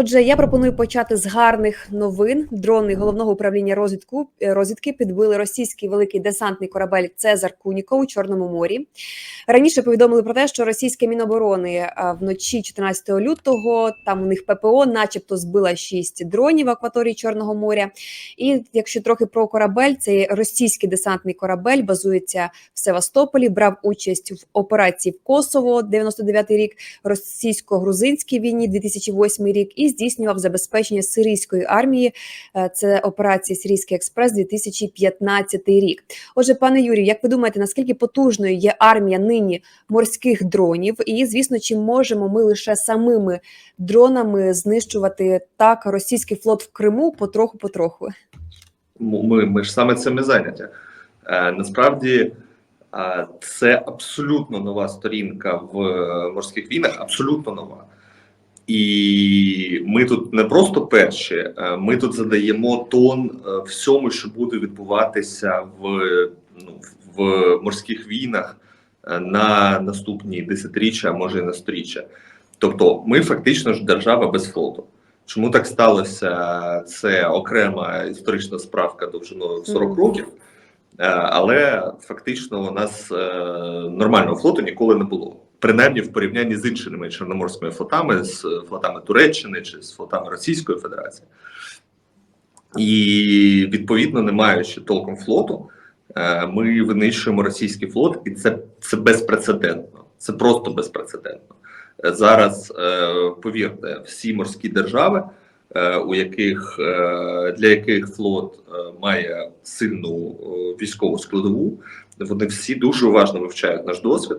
Отже, я пропоную почати з гарних новин. Дрони головного управління розвідку е, розвідки підбили російський великий десантний корабель Цезар Куніко у Чорному морі. Раніше повідомили про те, що російське міноборони е, вночі 14 лютого там у них ППО, начебто, збила шість дронів в акваторії Чорного моря. І якщо трохи про корабель, цей російський десантний корабель базується в Севастополі, брав участь в операції в Косово 99 рік, російсько-грузинській війні 2008 рік і здійснював забезпечення сирійської армії. Е, Це операція Сирійський експрес 2015 рік. Отже, пане Юрію, як ви думаєте, наскільки потужною є армія нині морських дронів? І звісно, чи можемо ми лише самими дронами знищувати так російський флот в Криму потроху-потроху? ми, ми ж саме цим і зайняті. Е, насправді е, це абсолютно нова сторінка в морських війнах, абсолютно нова. І ми тут не просто перші, е, ми тут задаємо тон е, всьому, що буде відбуватися в, ну, в морських війнах е, на наступні десятиріччя, а може і на сторіччя. Тобто, ми фактично ж держава без флоту. Чому так сталося? Це окрема історична справка довжиною в 40 років, але фактично у нас нормального флоту ніколи не було. Принаймні в порівнянні з іншими чорноморськими флотами, з флотами Туреччини чи з флотами Російської Федерації. І відповідно, не маючи толком флоту, е, ми винищуємо російський флот, і це, це безпрецедентно. Це просто безпрецедентно. Е, Зараз е, повірте, всі морські держави, у яких для яких флот має сильну військову складову, вони всі дуже уважно вивчають наш досвід.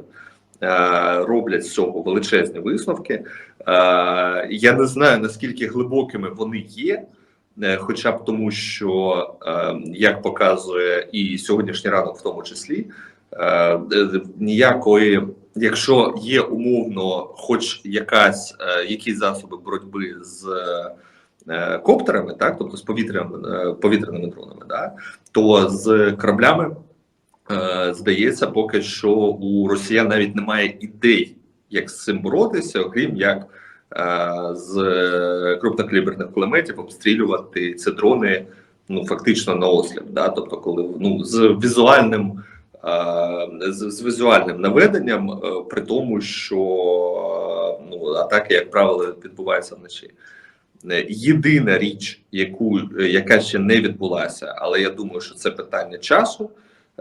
Е, Роблять з цього величезні висновки. Е, Я не знаю наскільки глибокими вони є, е, хоча б тому, що як показує і сьогоднішній ранок, в тому числі, ніякої, якщо є умовно, хоч якась якісь засоби боротьби з коптерами, так, тобто з повітряними повітряними дронами, да, то з кораблями. Е, Здається, поки що у росіян навіть немає ідей, як з цим боротися, окрім як е, з крупнокаліберних кулеметів обстрілювати ці дрони ну фактично на осліп. Да? Тобто, коли ну з візуальним е, з, візуальним наведенням, е, при тому, що е, ну атаки, як правило, відбуваються вночі. Е, Єдина річ, яку е, яка ще не відбулася, але я думаю, що це питання часу.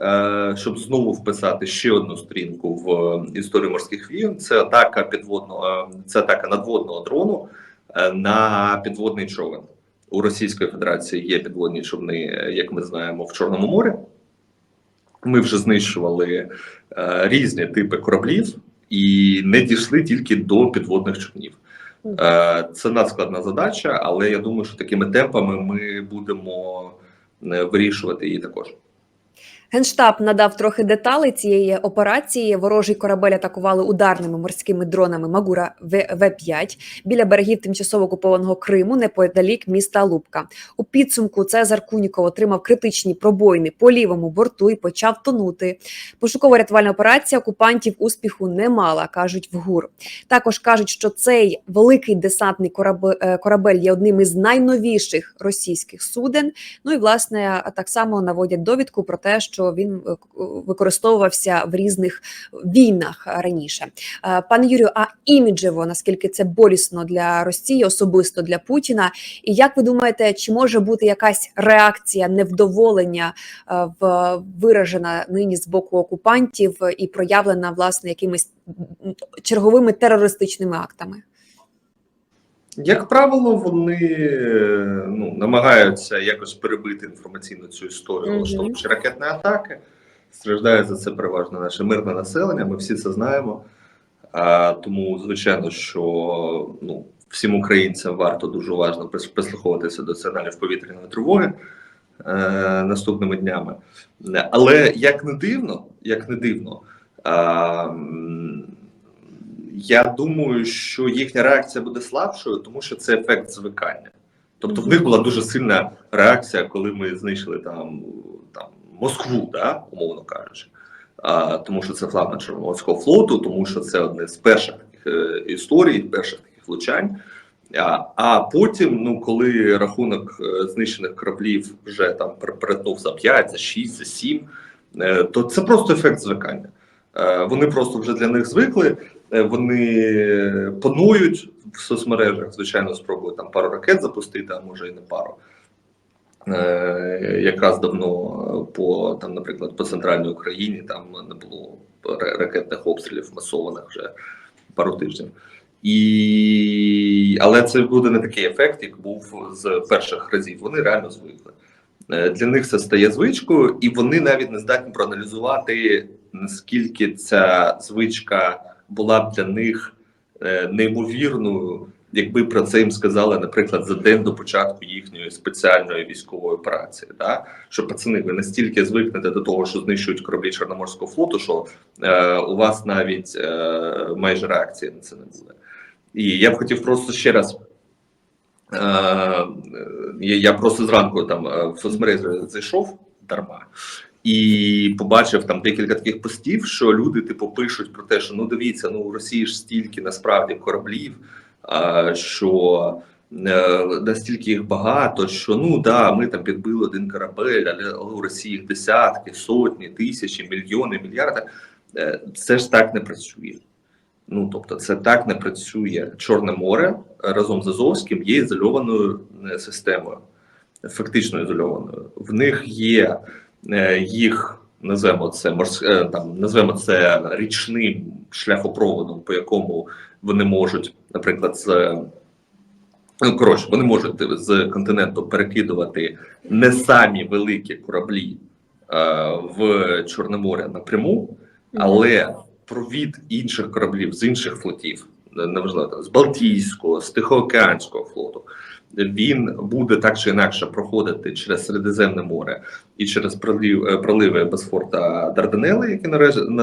Е, Щоб знову вписати ще одну сторінку в е, історію морських війн, це атака підводного, е, це атака надводного дрону на підводний човен. У Російської Федерації є підводні човни, як ми знаємо, в Чорному морі. Ми вже знищували різні типи кораблів і не дійшли тільки до підводних човнів. Це надскладна задача, але я думаю, що такими темпами ми будемо вирішувати її також. Генштаб надав трохи деталей цієї операції. Ворожий корабель атакували ударними морськими дронами Магура В-5 біля берегів тимчасово окупованого Криму, неподалік міста Лубка. У підсумку Цезар Куніков отримав критичні пробоїни по лівому борту і почав тонути. Пошуково-рятувальна операція окупантів успіху не мала, кажуть в ГУР. Також кажуть, що цей великий десантний корабель, корабель є одним із найновіших російських суден. Ну і власне так само наводять довідку про те, що він е, використовувався в різних війнах раніше. Е, Пане Юрію, а іміджево наскільки це болісно для Росії, особисто для Путіна? І як ви думаєте, чи може бути якась реакція невдоволення е, в виражена нині з боку окупантів і проявлена власне якимись черговими терористичними актами? Як правило, вони ну, намагаються якось перебити інформаційну цю історію, влаштовуючи ракетні атаки. Страждає за це переважно наше мирне населення. Ми всі це знаємо. А, тому, звичайно, що ну, всім українцям варто дуже уважно прислуховуватися до сигналів повітряної тривоги е, наступними днями. Але як не дивно, як не дивно, а, я думаю, що їхня реакція буде слабшою, тому що це ефект звикання. Тобто, в них була дуже сильна реакція, коли ми знищили там, там Москву, да, умовно кажучи. А, тому що це флагман Чорноморського флоту, тому що це одне з перших таких е, історій, перших таких влучань. А, а потім, ну коли рахунок е, знищених кораблів вже там пер- перетнув за 5, за 6, за 7, е, то це просто ефект звикання. Вони просто вже для них звикли, вони панують в соцмережах, звичайно, спробують там пару ракет запустити, а може і не пару. Е, Якраз давно е, по там, наприклад, по центральній Україні там не було ракетних обстрілів масованих вже пару тижнів. І... Але це буде не такий ефект, як був з перших разів. Вони реально звикли. Е, Для них це стає звичкою, і вони навіть не здатні проаналізувати, наскільки ця звичка була б для них е, неймовірною, якби про це їм сказали, наприклад, за день до початку їхньої спеціальної військової операції. Да? Що пацани, ви настільки звикнете до того, що знищують кораблі Чорноморського флоту, що е, у вас навіть е, майже реакції на це не буде. І я б хотів просто ще раз. Е, я, просто зранку там е, в соцмережі зайшов дарма і побачив там декілька таких постів, що люди типу пишуть про те, що ну дивіться, ну у Росії ж стільки насправді кораблів, що е, настільки їх багато, що ну да, ми там підбили один корабель, але, у Росії їх десятки, сотні, тисячі, мільйони, мільярди. Е, Це ж так не працює. Ну тобто, це так не працює. Чорне море разом з Азовським є ізольованою е, системою, фактично ізольованою. В них є е, їх назвемо це морс... е, там, назвемо це річним шляхопроводом, по якому вони можуть, наприклад, з ну коротше, вони можуть з континенту перекидувати не самі великі кораблі е, в Чорне море напряму, але провід інших кораблів з інших флотів, неважливо з Балтійського, з Тихоокеанського флоту. Він буде так чи інакше проходити через Середземне море і через пролів, е, проливи Босфор та Дарданели, які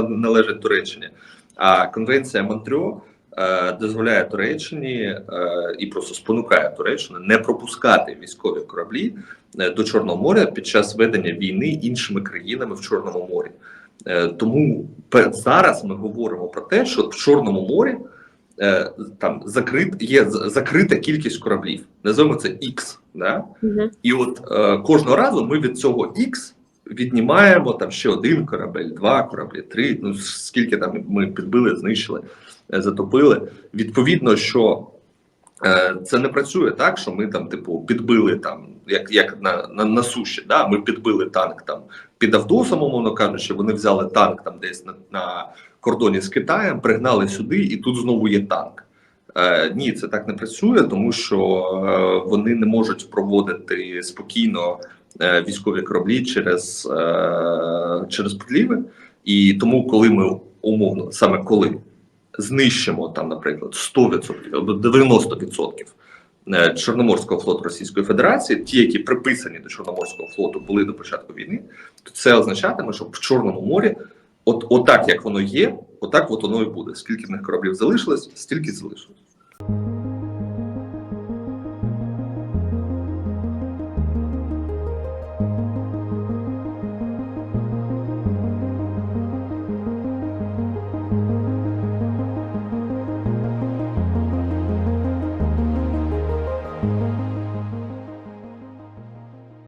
належать, Туреччині. А конвенція Монтрьо е, дозволяє Туреччині е, і просто спонукає Туреччину не пропускати військові кораблі до Чорного моря під час ведення війни іншими країнами в Чорному морі. Тому зараз ми говоримо про те, що в Чорному морі е, там закрит є закрита кількість кораблів. Називаємо це X. Да? Мгм. І от е, кожного разу ми від цього X віднімаємо там ще один корабель, два кораблі, три. Ну скільки там ми підбили, знищили, е, затопили. Відповідно, що е, це не працює так, що ми там, типу, підбили там, як, як на, на, на суші. Да? Ми підбили танк там під Авдосом, умовно кажучи, вони взяли танк там десь на, на кордоні з Китаєм, пригнали сюди, і тут знову є танк. Е, ні, це так не працює, тому що е, вони не можуть проводити спокійно е, військові кораблі через, е, через підліви. І тому, коли ми умовно, саме коли знищимо там, наприклад, 100% або 90% е, Чорноморського флоту Російської Федерації, ті, які приписані до Чорноморського флоту, були до початку війни, то це означатиме, що в Чорному морі, от отак як воно є, отак от воно і буде. Скільки в них кораблів залишилось, стільки залишилось.